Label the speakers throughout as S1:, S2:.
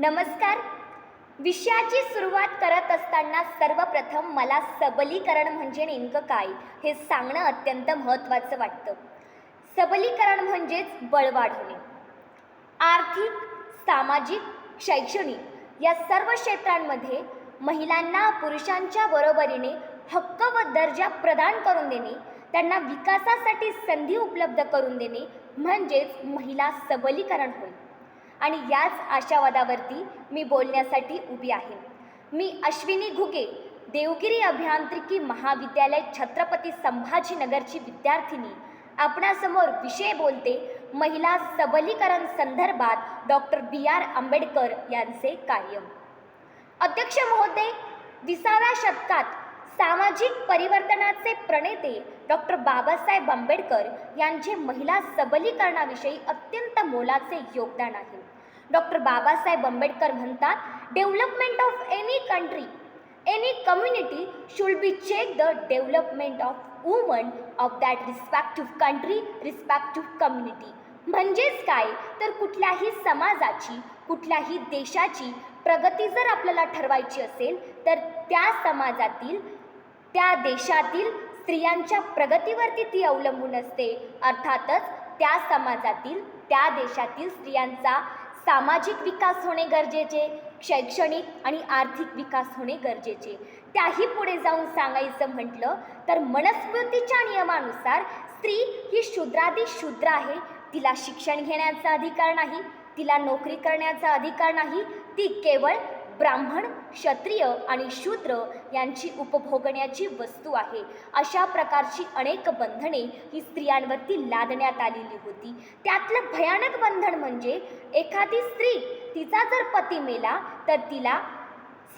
S1: नमस्कार. विषयाची सुरुवात करत असताना सर्वप्रथम मला सबलीकरण म्हणजे नेमकं काय हे सांगणं अत्यंत महत्त्वाचं वाटतं. सबलीकरण म्हणजेच बळ होणे. आर्थिक सामाजिक शैक्षणिक या सर्व क्षेत्रांमध्ये महिलांना पुरुषांच्या बरोबरीने हक्क व दर्जा प्रदान करून देणे त्यांना विकासासाठी संधी उपलब्ध करून देणे म्हणजेच महिला सबलीकरण होईल आणि याच आशावादावरती मी बोलण्यासाठी उभी आहे. मी अश्विनी घुगे देवगिरी अभियांत्रिकी महाविद्यालय छत्रपती संभाजीनगरची विद्यार्थिनी. आपणासमोर विषय बोलते महिला सबलीकरण संदर्भात डॉक्टर बी आर आंबेडकर यांचे कार्य. अध्यक्ष महोदय विसाव्या शतकात सामाजिक परिवर्तनाचे प्रणेते डॉक्टर बाबासाहेब आंबेडकर यांचे महिला सबलीकरणाविषयी अत्यंत मोलाचे योगदान आहे. डॉक्टर बाबासाहेब आंबेडकर म्हणतात development of any country any community should be check the development of woman of that respective country respective community म्हणजेच काय? तर कुठल्याही समाजाची कुठल्याही देशाची प्रगती जर आपल्याला ठरवायची असेल तर त्या समाजातील त्या देशातील स्त्रियांच्या प्रगतीवरती ती अवलंबून असते. अर्थातच त्या समाजातील त्या देशातील स्त्रियांचा सामाजिक विकास होणे गरजेचे शैक्षणिक आणि आर्थिक विकास होणे गरजेचे. त्याही पुढे जाऊन सांगायचं म्हटलं तर मनस्मृतीच्या नियमानुसार स्त्री ही शूद्रादी शूद्र आहे. तिला शिक्षण घेण्याचा अधिकार नाही तिला नोकरी करण्याचा अधिकार नाही ती केवळ ब्राह्मण क्षत्रिय आणि शूद्र यांची उपभोगण्याची वस्तू आहे. अशा प्रकारची अनेक बंधने ही स्त्रियांवरती लादण्यात आलेली होती. त्यातलं भयानक बंधन म्हणजे एखादी स्त्री तिचा जर पती मेला तर तिला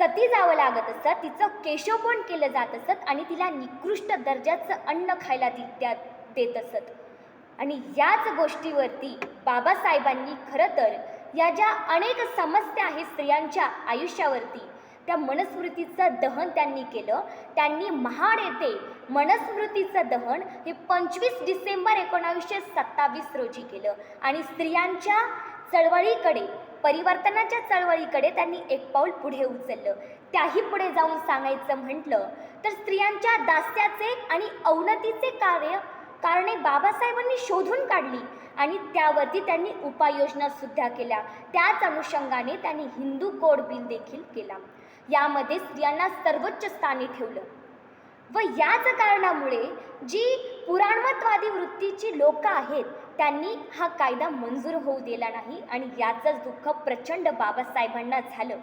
S1: सती जावं लागत असत तिचं केशवपण केलं जात असत आणि तिला निकृष्ट दर्जाचं अन्न खायला ती त्या देत असत. आणि याच गोष्टीवरती बाबासाहेबांनी खरं तर या ज्या अनेक समस्या आहेत स्त्रियांच्या आयुष्यावरती त्या मनस्मृतीचं दहन त्यांनी केलं. त्यांनी महाड येथे मनस्मृतीचं दहन हे पंचवीस डिसेंबर एकोणावीसशे सत्तावीस रोजी केलं. आणि स्त्रियांच्या चळवळीकडे परिवर्तनाच्या चळवळीकडे त्यांनी एक पाऊल पुढे उचललं. त्याही पुढे जाऊन सांगायचं म्हटलं तर स्त्रियांच्या दास्याचे आणि अवनतीचे कार्य कारणे बाबासाहेबांनी शोधून काढली आणि त्यावरती त्यांनी उपाययोजना सुद्धा केल्या. त्याच अनुषंगाने त्यांनी हिंदू कोड बिल देखील केला. यामध्ये स्त्रियांना सर्वोच्च स्थानी ठेवलं. व याच कारणामुळे जी पुराणमतवादी वृत्तीची लोक आहेत त्यांनी हा कायदा मंजूर होऊ दिला नाही आणि याचंच दुःख प्रचंड बाबासाहेबांना झालं.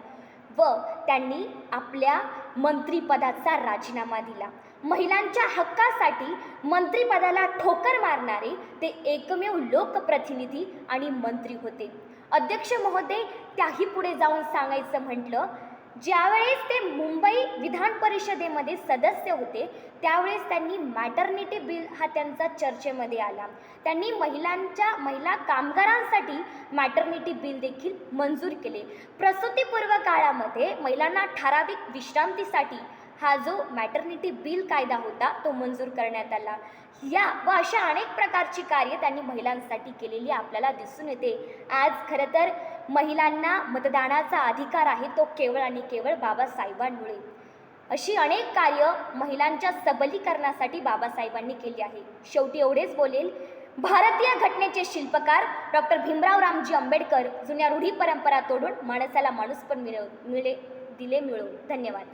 S1: व त्यांनी आपल्या मंत्रिपदाचा राजीनामा दिला. महिलांच्या हक्कासाठी मंत्रिपदाला ठोकर मारणारे ते एकमेव लोकप्रतिनिधी आणि मंत्री होते. अध्यक्ष महोदय त्याही पुढे जाऊन सांगायचं म्हटलं ज्यावेळेस ते मुंबई विधान परिषदेमध्ये सदस्य होते त्यावेळेस त्यांनी मॅटर्निटी बिल हा त्यांचा चर्चेमध्ये आला. त्यांनी महिलांच्या महिला कामगारांसाठी मॅटर्निटी बिल देखील मंजूर केले. प्रसूतीपूर्व काळामध्ये महिलांना ठराविक विश्रांतीसाठी हा जो मॅटर्निटी बिल कायदा होता तो मंजूर करण्यात आला. या व अशा अनेक प्रकारची कार्य त्यांनी महिलांसाठी केलेली आपल्याला दिसून येते. आज खरं तर महिलांना मतदानाचा अधिकार आहे तो केवळ आणि केवळ बाबासाहेबांमुळे. अशी अनेक कार्य महिलांच्या सबलीकरणासाठी बाबासाहेबांनी केली आहे. शेवटी एवढेच बोलेल. भारतीय घटनेचे शिल्पकार डॉक्टर भीमराव रामजी आंबेडकर जुन्या रूढी परंपरा तोडून माणसाला माणूस पण मिळव मिळे दिले मिळवून. धन्यवाद.